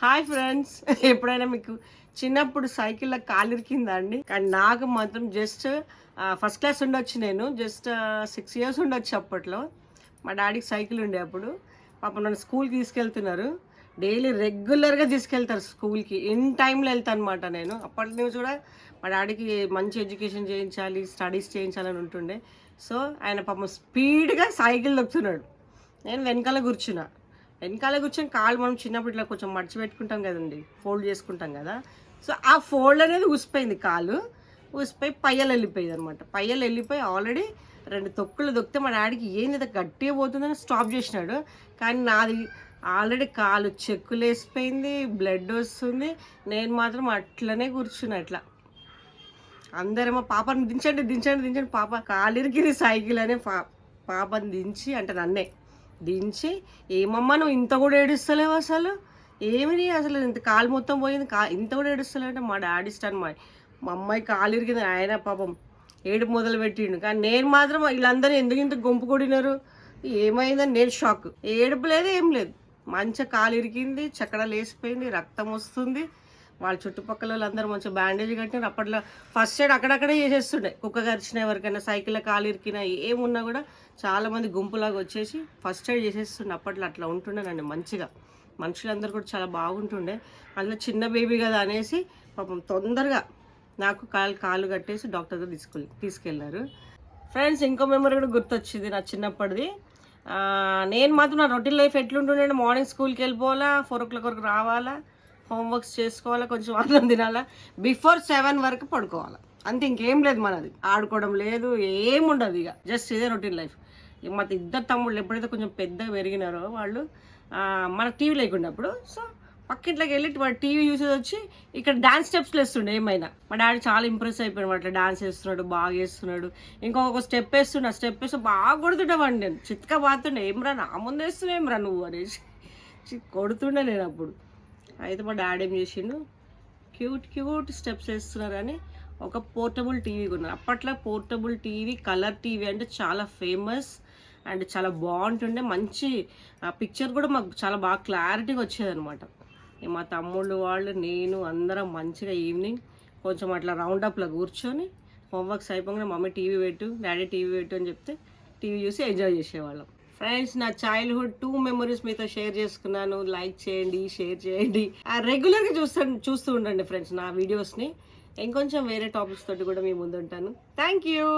Hi friends. ఎప్పుడైనా మీకు చిన్నప్పుడు సైకిల్లో కాలిరికిందా అండి? కానీ నాకు మాత్రం జస్ట్ ఫస్ట్ క్లాస్ ఉండొచ్చు నేను. జస్ట్ సిక్స్ ఇయర్స్ ఉండొచ్చు అప్పట్లో. మా డాడీకి సైకిల్ ఉండే అప్పుడు. పాప నన్ను స్కూల్కి తీసుకెళ్తున్నారు. డైలీ రెగ్యులర్గా తీసుకెళ్తారు స్కూల్కి ఇన్ టైంలో వెళ్తాను అనమాట నేను. అప్పటి నుంచి కూడా మా డాడీకి మంచి ఎడ్యుకేషన్ చేయించాలి స్టడీస్ చేయించాలని ఉంటుండే. సో ఆయన పాపం స్పీడ్గా సైకిల్ దొక్కుతున్నాడు. నేను వెనకాల కూర్చున్నా. వెనకాల కూర్చొని కాళ్ళు మనం చిన్నప్పుడు ఇట్లా కొంచెం మడిచి పెట్టుకుంటాం కదండి ఫోల్డ్ చేసుకుంటాం కదా. సో ఆ ఫోల్డ్ అనేది ఉసిపోయింది కాలు ఉసిపోయి పయ్యలు వెళ్ళిపోయింది అనమాట పయ్యలు వెళ్ళిపోయి ఆల్రెడీ రెండు తొక్కులు దొక్కితే మా డాడీకి ఏంది ఇంత గట్టిగా పోతుందని స్టాప్ చేసినాడు. కానీ నాది ఆల్రెడీ కాలు చెక్కులు వేసిపోయింది బ్లడ్ వస్తుంది. నేను మాత్రం అట్లనే కూర్చున్నా అట్లా అందరేమో పాపని దించండి దించండి దించండి. పాప కాలిరికింది సైకిల్ అనే పా పాపని దించి అంటే నన్నే. దించి ఏమమ్మా నువ్వు ఇంత కూడా ఏడుస్తలేవు అసలు? ఏమిటి అసలు ఇంత కాలు మొత్తం పోయింది? కా ఇంత కూడా ఏడుస్తలేవు అంటే మా డాడీ ఇష్టాను మా మా అమ్మాయి కాలు ఇరిగింది ఆయన పాపం ఏడుపు మొదలు పెట్టిండు. కానీ నేను మాత్రం వీళ్ళందరూ ఎందుకు ఇంత గుంపు కొడినారు? ఏమైందని నేను షాక్. ఏడుపు లేదు ఏం లేదు. మంచిగా కాలు ఇరికింది చక్కడ లేసిపోయింది రక్తం వస్తుంది. వాళ్ళ చుట్టుపక్కల వాళ్ళందరూ మంచిగా బ్యాండేజ్ కట్టిన అప్పట్లో ఫస్ట్ ఎయిడ్ అక్కడక్కడే చేసేస్తుండే. కుక్క కరిచిన ఎవరికైనా సైకిల్ కాలిరికినా ఏమున్నా కూడా చాలామంది గుంపులాగా వచ్చేసి ఫస్ట్ ఎయిడ్ చేసేస్తుండే. అప్పట్లో అట్లా ఉంటుండేనండి మంచిగా. మనుషులందరూ కూడా చాలా బాగుంటుండే. అందులో చిన్న బేబీ కదా అనేసి పాపం తొందరగా నాకు కాలు కాలు కట్టేసి డాక్టర్ దగ్గర తీసుకెళ్ళి తీసుకెళ్ళారు. ఫ్రెండ్స్ ఇంకో మెమరీ కూడా గుర్తొచ్చింది నా చిన్నప్పటిది. నేను మాత్రం నా రొటీన్ లైఫ్ ఎట్లుంటుండే మార్నింగ్ స్కూల్కి వెళ్ళిపోవాలా ఫోర్ ఓ క్లాక్ వరకు రావాలా హోంవర్క్స్ చేసుకోవాలా కొంచెం అన్నం తినాలా? బిఫోర్ సెవెన్ వరకు పడుకోవాలా. అంతే ఇంకేం లేదు మనది. ఆడుకోవడం లేదు ఏం ఉండదు ఇక. జస్ట్ ఇదే రొటీన్ లైఫ్. ఇక మా ఇద్దరు తమ్ముళ్ళు ఎప్పుడైతే కొంచెం పెద్దగా పెరిగినారో వాళ్ళు మనకు టీవీ లేకుండా అప్పుడు సో పక్కింట్లోకి వెళ్ళి వాడు టీవీ చూసేది వచ్చి ఇక్కడ డాన్స్ స్టెప్స్ వేస్తుండే ఏమైనా. మా డాడీ చాలా ఇంప్రెస్ అయిపోయాడు అట్లా డాన్స్ వేస్తున్నాడు బాగా వేస్తున్నాడు. ఇంకొక స్టెప్ వేస్తుండే ఆ స్టెప్ వేస్తే బాగా కొడుతుండేవాడిని నేను. చిత్కా బాతుండే రా నా ముందు వేస్తున్నావు రా నువ్వు? అనేసి. కొడుతుండే నేను అప్పుడు. అయితే మా డాడీ ఏం చేసిండు క్యూట్ క్యూట్ స్టెప్స్ వేస్తున్నారని ఒక పోర్టబుల్ టీవీ కొన్నారు. అప్పట్లో పోర్టబుల్ టీవీ కలర్ టీవీ అంటే చాలా ఫేమస్ అండ్ చాలా బాగుంటుండే. మంచి పిక్చర్ కూడా మాకు చాలా బాగా క్లారిటీగా వచ్చేదనమాట మా తమ్ముళ్ళు వాళ్ళు నేను అందరం మంచిగా ఈవినింగ్ కొంచెం అట్లా రౌండ్ అప్లో కూర్చొని హోంవర్క్స్ అయిపోగానే మమ్మీ టీవీ పెట్టు డాడీ టీవీ పెట్టు అని చెప్తే టీవీ చూసి ఎంజాయ్ చేసేవాళ్ళం. ఫ్రెండ్స్ నా చైల్డ్హుడ్ టూ మెమరీస్ మీతో షేర్ చేసుకున్నాను. లైక్ చేయండి షేర్ చేయండి. రెగ్యులర్గా చూస్తూ చూస్తూ ఉండండి ఫ్రెండ్స్ నా వీడియోస్ని ఇంకొంచెం వేరే టాపిక్స్ తోటి కూడా మీ ముందు ఉంటాను థ్యాంక్ యూ